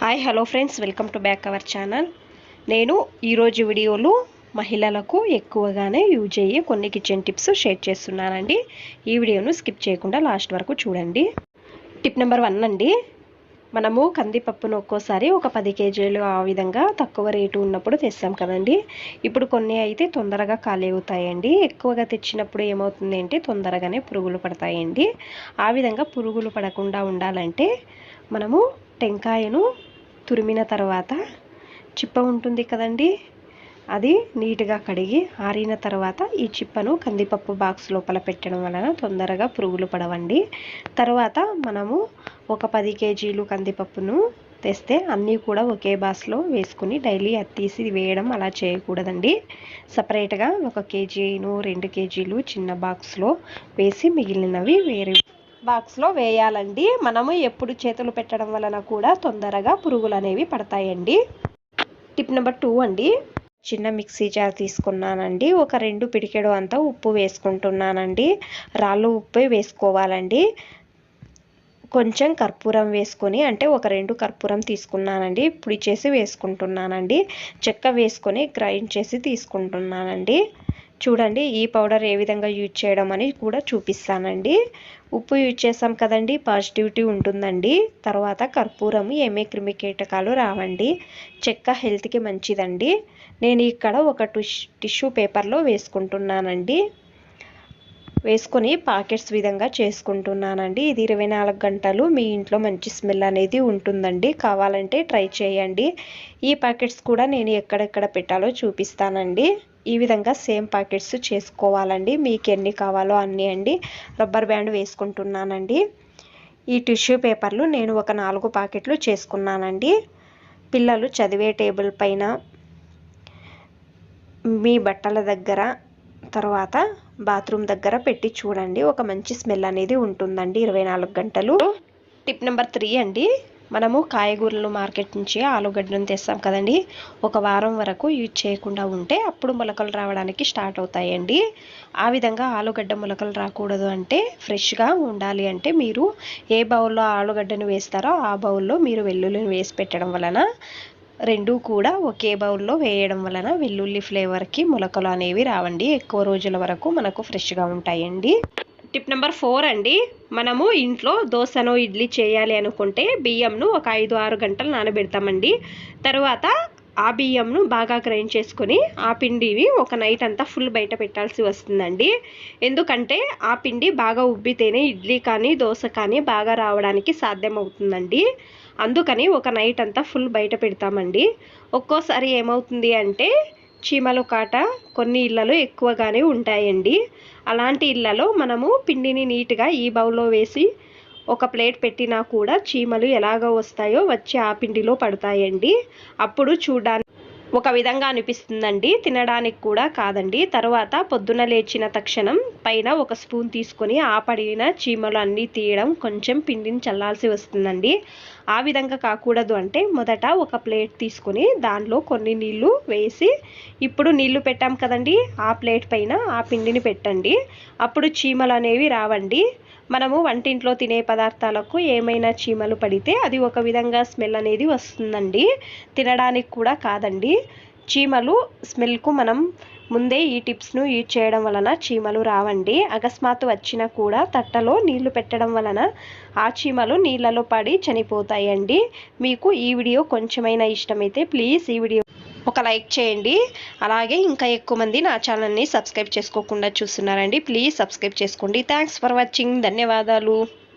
Hi hello friends welcome to back our channel నేను ఈరోజు వీడియోలో మహిళలకు ఎక్కువగానే యూజ్ అయ్యే కొన్ని కిచెన్ టిప్స్ షేర్ చేస్తున్నానండి. ఈ వీడియోను స్కిప్ చేయకుండా లాస్ట్ వరకు చూడండి. టిప్ నెంబర్ వన్ అండి. మనము కందిపప్పును ఒక్కోసారి ఒక పది కేజీలు ఆ విధంగా తక్కువ రేటు ఉన్నప్పుడు తెస్తాం కదండి. ఇప్పుడు కొన్ని అయితే తొందరగా ఖాళీ అవుతాయండి. ఎక్కువగా తెచ్చినప్పుడు ఏమవుతుంది అంటే తొందరగానే పురుగులు పడతాయండి. ఆ విధంగా పురుగులు పడకుండా ఉండాలంటే మనము టెంకాయను తురిమిన తర్వాత చిప్ప ఉంటుంది కదండి అది నీట్గా కడిగి ఆరిన తర్వాత ఈ చిప్పను కందిపప్పు బాక్స్ లోపల పెట్టడం వలన తొందరగా పురుగులు పడవండి. తర్వాత మనము ఒక పది కేజీలు కందిపప్పును తెస్తే అన్నీ కూడా ఒకే బాస్లో వేసుకుని డైలీ అది తీసి వేయడం అలా చేయకూడదండి. సపరేట్గా ఒక కేజీను రెండు కేజీలు చిన్న బాక్స్లో వేసి మిగిలినవి వేరే బాక్స్లో వేయాలండి. మనము ఎప్పుడు చేతులు పెట్టడం వలన కూడా తొందరగా పురుగులు అనేవి పడతాయండి. టిప్ నెంబర్ టూ అండి. చిన్న మిక్సీ జార్ తీసుకున్నానండి. ఒక రెండు పిడికెడు అంతా ఉప్పు వేసుకుంటున్నానండి. రాళ్ళు ఉప్పు వేసుకోవాలండి. కొంచెం కర్పూరం వేసుకొని అంటే ఒక రెండు కర్పూరం తీసుకున్నానండి. పొడి చేసి వేసుకుంటున్నానండి. చెక్క వేసుకొని గ్రైండ్ చేసి తీసుకుంటున్నానండి. చూడండి ఈ పౌడర్ ఏ విధంగా యూజ్ చేయడం అని కూడా చూపిస్తానండి. ఉప్పు యూజ్ చేసాం కదండి పాజిటివిటీ ఉంటుందండి. తర్వాత కర్పూరం ఏమే క్రిమి కీటకాలు రావండి. చెక్క హెల్త్కి మంచిదండి. నేను ఇక్కడ ఒక టిష్ టిష్యూ పేపర్లో వేసుకుంటున్నానండి. వేసుకొని పాకెట్స్ విధంగా చేసుకుంటున్నానండి. ఇది ఇరవై నాలుగు గంటలు మీ ఇంట్లో మంచి స్మెల్ అనేది ఉంటుందండి. కావాలంటే ట్రై చేయండి. ఈ ప్యాకెట్స్ కూడా నేను ఎక్కడెక్కడ పెట్టాలో చూపిస్తానండి. ఈ విధంగా సేమ్ ప్యాకెట్స్ చేసుకోవాలండి. మీకు ఎన్ని కావాలో అన్ని అండి. రబ్బర్ బ్యాండ్ వేసుకుంటున్నానండి. ఈ టిష్యూ పేపర్లు నేను ఒక నాలుగు ప్యాకెట్లు చేసుకున్నానండి. పిల్లలు చదివే టేబుల్ పైన మీ బట్టల దగ్గర తర్వాత బాత్రూమ్ దగ్గర పెట్టి చూడండి. ఒక మంచి స్మెల్ అనేది ఉంటుందండి. ఇరవై నాలుగు గంటలు. టిప్ నెంబర్ త్రీ అండి. మనము కాయగూరలు మార్కెట్ నుంచి ఆలుగడ్డను తెస్తాం కదండి. ఒక వారం వరకు యూజ్ చేయకుండా ఉంటే అప్పుడు మొలకలు రావడానికి స్టార్ట్ అవుతాయండి. ఆ విధంగా ఆలుగడ్డ మొలకలు రాకూడదు అంటే ఫ్రెష్గా ఉండాలి అంటే మీరు ఏ బౌల్లో ఆలుగడ్డను వేస్తారో ఆ బౌల్లో మీరు వెల్లుల్లిని వేసి పెట్టడం వలన రెండు కూడా ఒకే బౌల్లో వేయడం వలన వెల్లుల్లి ఫ్లేవర్కి మొలకలు అనేవి రావండి. ఎక్కువ రోజుల వరకు మనకు ఫ్రెష్గా ఉంటాయండి. టిప్ నెంబర్ ఫోర్ అండి. మనము ఇంట్లో దోశను ఇడ్లీ చేయాలి అనుకుంటే బియ్యంను ఒక ఐదు ఆరు గంటలు నానబెడతామండి. తర్వాత ఆ బియ్యంను బాగా గ్రైండ్ చేసుకొని ఆ పిండిని ఒక నైట్ అంతా ఫుల్ బయట పెట్టాల్సి వస్తుందండి. ఎందుకంటే ఆ పిండి బాగా ఉబ్బితేనే ఇడ్లీ కానీ దోశ కానీ బాగా రావడానికి సాధ్యమవుతుందండి. అందుకని ఒక నైట్ అంతా ఫుల్ బయట పెడతామండి. ఒక్కోసారి ఏమవుతుంది అంటే చీమలు కాట కొన్ని ఇళ్ళలో ఎక్కువగానే ఉంటాయండి. అలాంటి ఇళ్ళలో మనము పిండిని నీట్గా ఈ బౌల్లో వేసి ఒక ప్లేట్ పెట్టినా కూడా చీమలు ఎలాగ వస్తాయో వచ్చి ఆ పిండిలో పడతాయండి. అప్పుడు చూడడానికి ఒక విధంగా అనిపిస్తుందండి. తినడానికి కూడా కాదండి. తర్వాత పొద్దున లేచిన తక్షణం పైన ఒక స్పూన్ తీసుకొని ఆ పడిన చీమలు అన్నీ తీయడం కొంచెం పిండిని చల్లాల్సి వస్తుందండి. ఆ విధంగా కాకూడదు అంటే మొదట ఒక ప్లేట్ తీసుకొని దానిలో కొన్ని నీళ్ళు వేసి ఇప్పుడు నీళ్ళు పెట్టాం కదండి. ఆ ప్లేట్ పైన ఆ పిండిని పెట్టండి. అప్పుడు చీమలు అనేవి రావండి. మనము వంటింట్లో తినే పదార్థాలకు ఏమైనా చీమలు పడితే అది ఒక విధంగా స్మెల్ అనేది వస్తుందండి. తినడానికి కూడా కాదండి. చీమలు స్మెల్కు మనం ముందే ఈ టిప్స్ను యూజ్ చేయడం వలన చీమలు రావండి. అకస్మాత్తు వచ్చినా కూడా తట్టలో నీళ్ళు పెట్టడం వలన ఆ చీమలు నీళ్ళలో పడి చనిపోతాయండి. మీకు ఈ వీడియో కొంచెమైనా ఇష్టమైతే ప్లీజ్ ఈ వీడియో ఒక లైక్ చేయండి. అలాగే ఇంకా ఎక్కువ మంది నా ఛానల్ని సబ్స్క్రైబ్ చేసుకోకుండా చూస్తున్నారండి. ప్లీజ్ సబ్స్క్రైబ్ చేసుకోండి. థ్యాంక్స్ ఫర్ వాచింగ్ ధన్యవాదాలు.